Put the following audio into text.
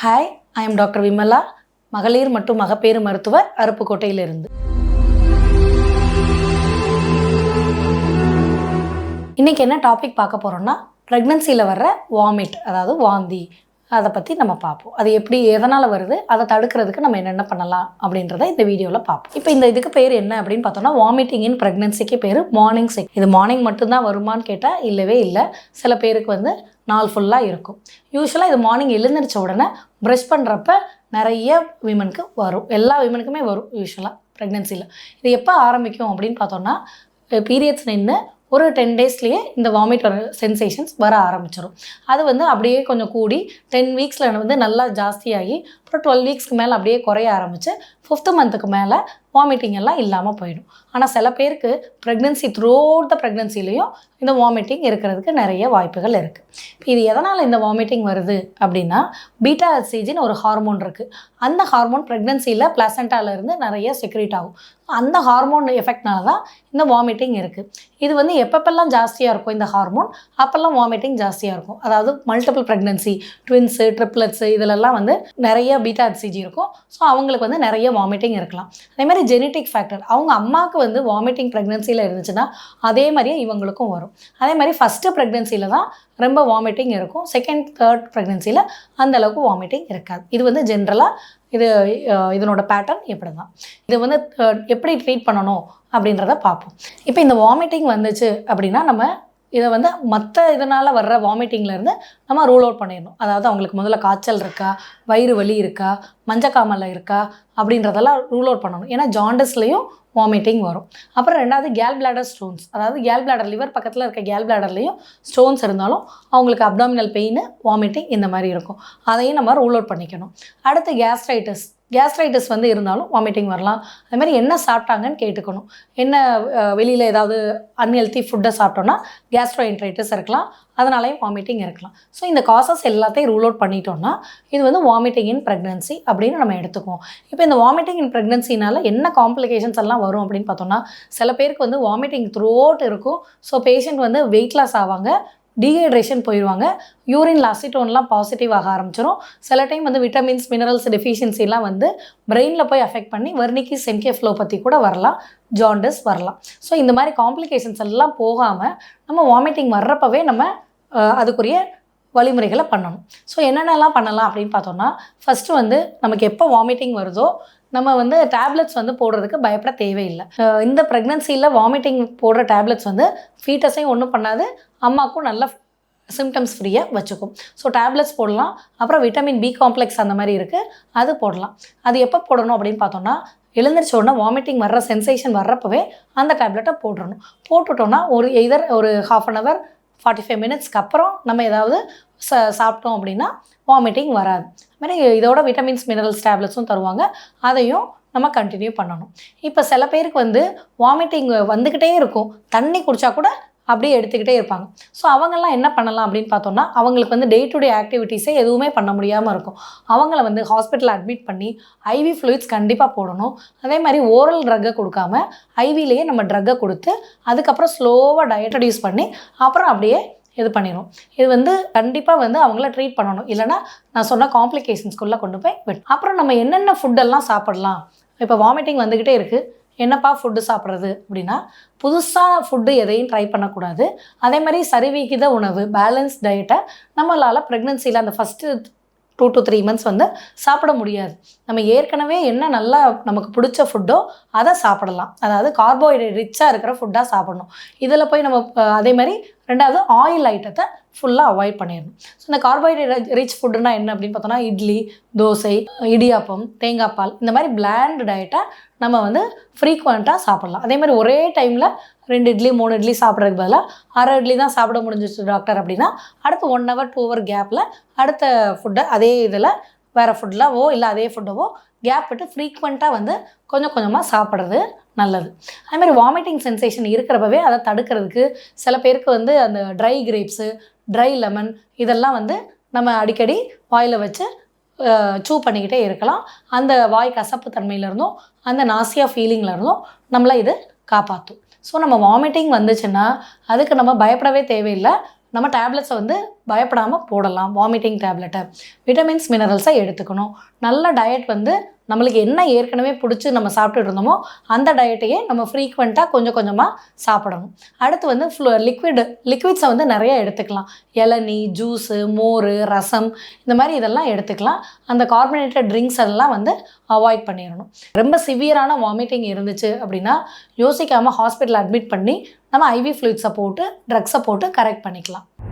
Hi I am doctor Vimala மகளிர் மற்றும் மகப்பேறு மருத்துவர் அருப்புக்கோட்டையிலிருந்து. இன்றைக்கி என்ன டாபிக் பார்க்க போகிறோம்னா ப்ரெக்னன்சியில் வர்ற வாமிட் அதாவது வாந்தி. அதை பற்றி நம்ம பார்ப்போம். அது எப்படி எதனால் வருது அதை தடுக்கிறதுக்கு நம்ம என்னென்ன பண்ணலாம் அப்படின்றத இந்த வீடியோவில் பார்ப்போம். இப்போ இந்த இதுக்கு பேர் என்ன அப்படின்னு பார்த்தோம்னா வாமிட்டிங் இன் ப்ரெக்னன்சிக்கு பேர் மார்னிங் சிக் இது மார்னிங் மட்டும்தான் வருமான்னு கேட்டால் இல்லவே இல்லை. சில பேருக்கு வந்து நாள் ஃபுல்லாக இருக்கும். யூஸ்வலாக இது மார்னிங் எழுந்திரிச்ச உடனே ப்ரஷ் பண்ணுறப்ப நிறைய விமனுக்கு வரும். எல்லா விமனுக்குமே வரும் யூஸ்வலாக ப்ரெக்னென்சியில் இது எப்போ ஆரம்பிக்கும் அப்படின்னு பார்த்தோம்னா பீரியட்ஸ் நின்று ஒரு டென் டேஸ்லேயே இந்த வாமிட் வர சென்சேஷன்ஸ் வர ஆரம்பிச்சிடும் அது வந்து அப்படியே கொஞ்சம் கூடி டென் வீக்ஸில் வந்து நல்லா ஜாஸ்தியாகி அப்புறம் டுவெல் வீக்ஸ்க்கு மேலே அப்படியே குறைய ஆரம்பித்து ஃபிஃப்த்து மந்த்துக்கு மேலே வாமிட்டிங் எல்லாம் இல்லாமல் போயிடும். ஆனால் சில பேருக்கு ப்ரெக்னென்சி த்ரூ த ப்ரெக்னென்சிலையும் இந்த வாமிட்டிங் இருக்கிறதுக்கு நிறைய வாய்ப்புகள் இருக்குது இப்போ இது எதனால் இந்த வாமிட்டிங் வருது அப்படின்னா பீட்டா எஸ்சிஜின்னு ஒரு ஹார்மோன் இருக்குது அந்த ஹார்மோன் ப்ரெக்னென்சியில் இருந்து நிறைய செக்ரேட் ஆகும். அந்த ஹார்மோன் எஃபெக்ட்னால தான் இந்த வாமிட்டிங் இருக்குது இது வந்து எப்பப்பெல்லாம் ஜாஸ்தியாக இருக்கும் இந்த ஹார்மோன் அப்போல்லாம் வாமிட்டிங் ஜாஸ்தியாக இருக்கும். அதாவது மல்டிபிள் ப்ரெக்னென்சி ட்வின்ஸு ட்ரிப்ளட்ஸு இதிலெல்லாம் வந்து நிறைய பீட்டா எஸ்சிஜி இருக்கும். ஸோ அவங்களுக்கு வந்து நிறைய வாமிட்டிங் இருக்கலாம். அதே மாதிரி ஜெனட்டிக் ஃபேக்டர் அவங்க அம்மாவுக்கு வந்து வாமிட்டிங் ப்ரெக்னென்சியில் இருந்துச்சுன்னா அதே மாதிரியே இவங்களுக்கும் வரும். அதே மாதிரி ஃபஸ்ட்டு ப்ரெக்னென்சியில் தான் ரொம்ப வாமிட்டிங் இருக்கும். செகண்ட் தேர்ட் ப்ரெக்னென்சியில் அந்தளவுக்கு வாமிட்டிங் இருக்காது. இது வந்து ஜென்ரலாக இது இதனோட பேட்டர்ன் இப்படி தான் இது வந்து எப்படி ட்ரீட் பண்ணணும் அப்படின்றத பார்ப்போம். இப்போ இந்த வாமிட்டிங் வந்துச்சு அப்படின்னா நம்ம இதை வந்து மற்ற இதனால் வர்ற வாமிட்டிங்லேருந்து நம்ம ரூல் அவுட் பண்ணிடணும். அதாவது அவங்களுக்கு முதல்ல காய்ச்சல் இருக்கா வயிறு வலி இருக்கா மஞ்சக்காமலை இருக்கா அப்படின்றதெல்லாம் ரூல் அவுட் பண்ணணும். ஏன்னா ஜாண்டஸ்லேயும் வாமிட்டிங் வரும். அப்புறம் ரெண்டாவது கேல் பிளாடர் ஸ்டோன்ஸ் அதாவது கேல் பிளாடர் லிவர் பக்கத்தில் இருக்க கேல் பிளாடர்லேயும் ஸ்டோன்ஸ் இருந்தாலும் அவங்களுக்கு அப்டாமினல் பெயின் வாமிட்டிங் இந்த மாதிரி இருக்கும். அதையும் நம்ம ரூல் அவுட் பண்ணிக்கணும். அடுத்து கேஸ்ட்ரைட்டிஸ் கேஸ்ட்ரைட்டிஸ் வந்து இருந்தாலும் வாமிட்டிங் வரலாம். அது மாதிரி என்ன சாப்பிட்டாங்கன்னு கேட்டுக்கணும். என்ன வெளியில் ஏதாவது அன்ஹெல்த்தி ஃபுட்டை சாப்பிட்டோன்னா கேஸ்ட்ரோஎன்ட்ரைட்டிஸ் இருக்கலாம். அதனாலேயும் வாமிட்டிங் இருக்கலாம். ஸோ இந்த காசஸ் எல்லாத்தையும் ரூல் அவுட் பண்ணிட்டோம்னா இது வந்து வாமிட்டிங் இன் ப்ரெக்னன்சி அப்படின்னு நம்ம எடுத்துக்குவோம். இப்போ இந்த வாமிட்டிங் இன் ப்ரெக்னன்சினால் என்ன காம்ப்ளிகேஷன்ஸ் எல்லாம் வரும் அப்படின்னு பார்த்தோம்னா சில பேருக்கு வந்து வாமிட்டிங் த்ரூ இருக்கும். ஸோ பேஷண்ட் வந்து வெயிட் லாஸ் ஆவாங்க. டீஹைட்ரேஷன் போயிடுவாங்க யூரின் அசிட்டோன்லாம் பாசிட்டிவ் ஆக ஆரம்பிச்சிடும் சில டைம் வந்து விட்டமின்ஸ் மினரல்ஸ் டெஃபிஷியன்சிலாம் வந்து பிரெயினில் போய் அஃபெக்ட் பண்ணி வர்ணிக்கு சென்கே ஃப்ளோ பற்றி கூட வரலாம். ஜாண்டஸ் வரலாம். ஸோ இந்த மாதிரி காம்ப்ளிகேஷன்ஸ் எல்லாம் போகாமல் நம்ம வாமிட்டிங் வர்றப்பவே நம்ம அதுக்குரிய வழிமுறைகளை பண்ணணும். ஸோ என்னென்னலாம் பண்ணலாம் அப்படின்னு பார்த்தோம்னா ஃபஸ்ட்டு வந்து நமக்கு எப்போ வாமிட்டிங் வருதோ நம்ம வந்து டேப்லெட்ஸ் வந்து போடுறதுக்கு பயப்பட தேவையில்லை. இந்த ப்ரெக்னன்சியில் வாமிட்டிங் போடுற டேப்லெட்ஸ் வந்து ஃபீட்டஸையும் ஒன்றும் பண்ணாது அம்மாவுக்கும் நல்ல சிம்டம்ஸ் ஃப்ரீயாக வச்சுக்கும். ஸோ டேப்லெட்ஸ் போடலாம். அப்புறம் விட்டமின் பி காம்ப்ளெக்ஸ் அந்த மாதிரி இருக்குது அது போடலாம். அது எப்போ போடணும் அப்படின்னு பார்த்தோம்னா எழுந்திரிச்ச உடனே வாமிட்டிங் வர்ற சென்சேஷன் வர்றப்பவே அந்த டேப்லெட்டை போட்டுடணும் போட்டுட்டோம்னா ஒரு எதர் ஒரு half an hour forty five மினிட்ஸ்க்கு அப்புறம் நம்ம ஏதாவது ச சாப்பிட்டோம் அப்படின்னா வாமிட்டிங் வராது. அது மாதிரி இதோட விட்டமின்ஸ் மினரல்ஸ் டேப்லெட்ஸும் தருவாங்க. அதையும் நம்ம கண்டினியூ பண்ணணும். இப்போ சில பேருக்கு வந்து வாமிட்டிங் வந்துக்கிட்டே இருக்கும். தண்ணி குடித்தா கூட அப்படியே எடுத்துக்கிட்டே இருப்பாங்க. ஸோ அவங்கெல்லாம் என்ன பண்ணலாம் அப்படின்னு பார்த்தோம்னா அவங்களுக்கு வந்து டே டு டே ஆக்டிவிட்டீஸே எதுவுமே பண்ண முடியாமல் இருக்கும். அவங்கள வந்து ஹாஸ்பிட்டலில் அட்மிட் பண்ணி ஐவி ஃப்ளூயிட்ஸ் கண்டிப்பாக போடணும். அதே மாதிரி ஓரல் ட்ரக்கை கொடுக்காம ஐவிலேயே நம்ம ட்ரக்கை கொடுத்து அதுக்கப்புறம் ஸ்லோவாக டயட் ரெடியூஸ் பண்ணி அப்புறம் அப்படியே இது பண்ணிடும் இது வந்து கண்டிப்பாக வந்து அவங்கள ட்ரீட் பண்ணணும். இல்லைனா நான் சொன்ன காம்ப்ளிகேஷன்ஸ்குள்ளே கொண்டு போய் விடும் அப்புறம் நம்ம என்னென்ன ஃபுட்டெல்லாம் சாப்பிடலாம்? இப்போ வாமிட்டிங் வந்துக்கிட்டே இருக்குது என்னப்பா ஃபுட்டு சாப்பிட்றது அப்படின்னா புதுசாக ஃபுட்டு எதையும் ட்ரை பண்ணக்கூடாது. அதே மாதிரி சரிவிகித உணவு பேலன்ஸ் டயட்டை நம்மளால் ப்ரெக்னென்சியில் அந்த first two to three months வந்து சாப்பிட முடியாது. நம்ம ஏற்கனவே என்ன நல்லா நமக்கு பிடிச்ச ஃபுட்டோ அதை சாப்பிடலாம். அதாவது கார்போஹைட்ரேட் ரிச்சாக இருக்கிற ஃபுட்டாக சாப்பிடணும். இதில் போய் நம்ம அதே மாதிரி ரெண்டாவது ஆயில் ஐட்டத்தை ஃபுல்லாக அவாய்ட் பண்ணிடணும். ஸோ இந்த கார்போஹைட்ரேட் ரிச் ஃபுட்டுனா என்ன அப்படின்னு பார்த்தோன்னா இட்லி தோசை இடியாப்பம் தேங்காய் பால் இந்த மாதிரி பிளாண்ட் டயட்டை நம்ம வந்து ஃப்ரீக்வெண்ட்டாக சாப்பிட்லாம். அதே மாதிரி ஒரே டைமில் ரெண்டு இட்லி மூணு இட்லி சாப்பிட்றதுக்கு பதிலாக அரை இட்லி தான் சாப்பிட முடிஞ்சிச்சு டாக்டர் அப்படின்னா அடுத்து ஒன் ஹவர் டூ ஹவர் கேப்பில் அடுத்த ஃபுட்டை அதே இதில் வேறு ஃபுட்லவோ இல்லை அதே ஃபுட்டவோ கேப் விட்டு ஃப்ரீக்வெண்ட்டாக வந்து கொஞ்சம் கொஞ்சமாக சாப்பிட்றது நல்லது. அதே மாதிரி வாமிட்டிங் சென்சேஷன் இருக்கிறப்பவே அதை தடுக்கிறதுக்கு சில பேருக்கு வந்து அந்த ட்ரை கிரேப்ஸு ட்ரை லெமன் இதெல்லாம் வந்து நம்ம அடிக்கடி வாயில் வச்சு சூ பண்ணிக்கிட்டே இருக்கலாம். அந்த வாய் கசப்பு தன்மையிலேருந்தும் அந்த நாசியா ஃபீலிங்ல இருந்தும் நம்மளை இது காப்பாற்றும் ஸோ நம்ம வாமிட்டிங் வந்துச்சுன்னா அதுக்கு நம்ம பயப்படவே தேவையில்லை. நம்ம டேப்லெட்ஸை வந்து பயப்படாமல் போடலாம் வாமிட்டிங் டேப்லெட்டை விட்டமின்ஸ் மினரல்ஸை எடுத்துக்கணும். நல்ல டயட் வந்து நம்மளுக்கு என்ன ஏற்கனவே பிடிச்சி நம்ம சாப்பிட்டுட்டு இருந்தோமோ அந்த டயட்டையே நம்ம ஃப்ரீக்வெண்ட்டாக கொஞ்சம் கொஞ்சமாக சாப்பிடணும். அடுத்து வந்து ஃப்ளோ லிக்விடு லிக்விட்ஸை வந்து நிறைய எடுத்துக்கலாம். இளநீ ஜூஸு மோர் ரசம் இந்த மாதிரி இதெல்லாம் எடுத்துக்கலாம். அந்த கார்பனேட்டட் ட்ரிங்க்ஸ் எல்லாம் வந்து அவாய்ட் பண்ணிடணும். ரொம்ப சிவியரான வாமிட்டிங் இருந்துச்சு அப்படின்னா யோசிக்காமல் ஹாஸ்பிட்டல் அட்மிட் பண்ணி நம்ம ஐவி ஃப்ளூயிட்ஸை போட்டு ட்ரக்ஸை போட்டு கரெக்ட் பண்ணிக்கலாம்.